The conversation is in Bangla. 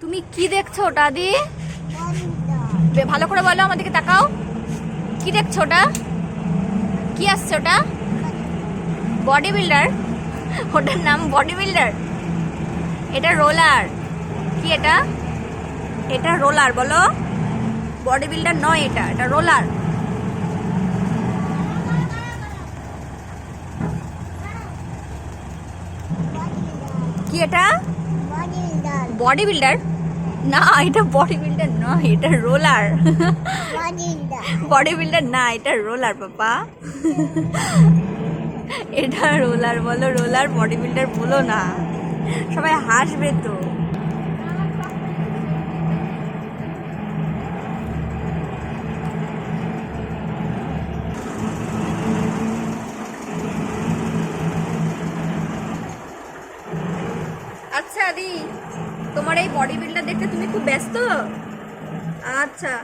তুমি কি দেখছ ওটা দি ভালো করে বলো আমাদেরকে তাকাও। কি দেখছ ওটা? কি আসছে ওটা? বডি বিল্ডার ওটার নাম বডি বিল্ডার এটা রোলার। কি এটা? এটা রোলার বলো। বডি বিল্ডার নয় এটা এটা রোলার। কি এটা? বডি বিল্ডার না, এটা বডি বিল্ডার নয়, এটা রোলার বডি বিল্ডার না, এটা রোলার পাপা এটা রোলার বলো রোলার বডি বিল্ডার বলো না। সবাই হাসবে তো। আচ্ছা আদি। তোমার এই বডি বিল্ডার দেখতে তুমি খুব ব্যস্ত? আচ্ছা।